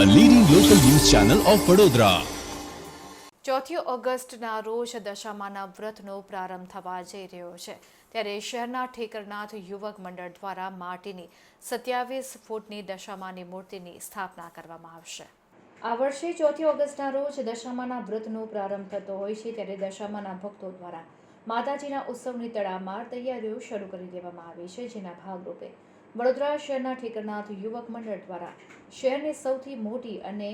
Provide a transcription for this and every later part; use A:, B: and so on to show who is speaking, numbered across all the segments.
A: Channel of Vadodara
B: ચોથી ઓગસ્ટના રોજ દશામાના વ્રતનો પ્રારંભ થવા જઈ રહ્યો છે. ત્યારે શહેરના ઠેકરનાથ યુવક મંડળ દ્વારા માટીની સત્યાવીસ ફૂટની દશામાની મૂર્તિની સ્થાપના કરવામાં આવશે. આ વર્ષે ચોથી ઓગસ્ટના રોજ દશામાના વ્રતનો પ્રારંભ થતો હોય છે ત્યારે દશામાના ભક્તો દ્વારા માતાજીના ઉત્સવની તડામાર તૈયારીઓ શરૂ કરી દેવામાં આવી છે, જેના ભાગરૂપે વડોદરા શહેરના ઠેકરનાથ યુવક મંડળ દ્વારા શહેરની સૌથી મોટી અને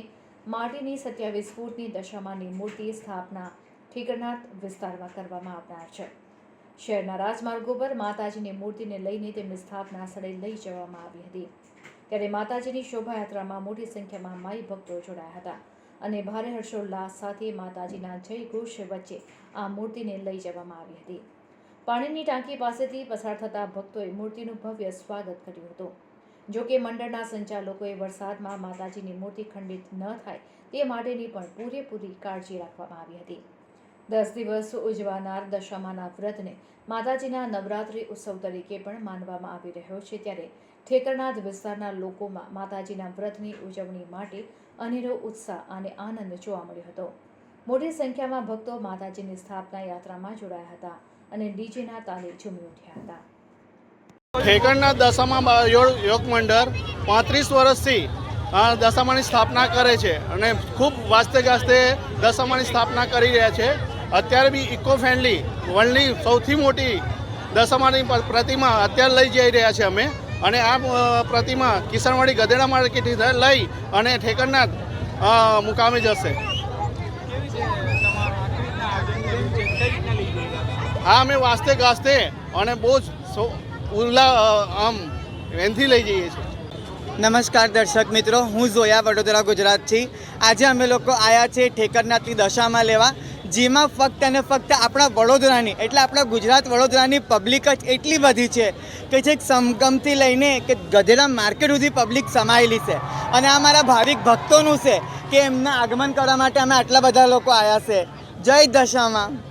B: માટીની સત્યાવીસ ફૂટની દશામાની મૂર્તિ સ્થાપના ઠીકરનાથ વિસ્તારમાં કરવામાં આવનાર છે. શહેરના રાજમાર્ગો પર માતાજીની મૂર્તિને લઈને તેમની સ્થાપના સ્થળે લઈ જવામાં આવી હતી. ત્યારે માતાજીની શોભાયાત્રામાં મોટી સંખ્યામાં માઈ ભક્તો જોડાયા હતા અને ભારે હર્ષોલ્લાસ સાથે માતાજીના જય ઘોષ વચ્ચે આ મૂર્તિને લઈ જવામાં આવી હતી. પાણીની ટાંકી પાસેથી પસાર થતા ભક્તોએ મૂર્તિનું ભવ્ય સ્વાગત કર્યું હતું. જો કે મંડળના સંચાલકોએ વરસાદમાં માતાજીની મૂર્તિ ખંડિત ન થાય તે માટેની પણ પૂરેપૂરી કાળજી રાખવામાં આવી હતી. દસ દિવસ ઉજવાનાર દશામાના વ્રતને માતાજીના નવરાત્રિ ઉત્સવ તરીકે પણ માનવામાં આવી રહ્યો છે ત્યારે ઠેકરનાથ વિસ્તારના લોકોમાં માતાજીના વ્રતની ઉજવણી માટે અનેરો ઉત્સાહ અને આનંદ જોવા મળ્યો હતો. મોટી સંખ્યામાં ભક્તો માતાજીની સ્થાપના યાત્રામાં જોડાયા હતા. અને ડીજેના તાલે ઝૂમી ઉઠ્યા હતા.
C: ઠેકણના દશામાં યોગ મંડળ પાંત્રીસ વર્ષથી દશામાની સ્થાપના કરે છે અને ખૂબ વાસ્તે ગાસ્તે દશામાની સ્થાપના કરી રહ્યા છે. અત્યારે બી ઇકો ફ્રેન્ડલી વર્લ્ડની સૌથી મોટી દશામાની પ્રતિમા અત્યારે લઈ જઈ રહ્યા છે અમે. અને આ પ્રતિમા કિશનવાડી ગધેડા માર્કેટથી લઈ અને ઠેકણના અ, મુકામે જશે. હા, અમે વાસ્તે ગાસ્તે અને બહુ જ ઉલ્લા આમ એનથી લઈ જઈએ છીએ.
D: નમસ્કાર દર્શક મિત્રો, હું જોયા વડોદરા ગુજરાતથી. આજે અમે લોકો આવ્યા છે ઠેકરનાથની દશામાં લેવા, જેમાં ફક્ત અને ફક્ત આપણા વડોદરાની, એટલે આપણા ગુજરાત વડોદરાની પબ્લિક જ એટલી બધી છે કે છેક સમગમથી લઈને કે ગધેડા માર્કેટ સુધી પબ્લિક સમાયેલી છે. અને આ મારા ભાવિક ભક્તોનું છે કે એમના આગમન કરવા માટે અમે આટલા બધા લોકો આવ્યા છે. જય દશામાં.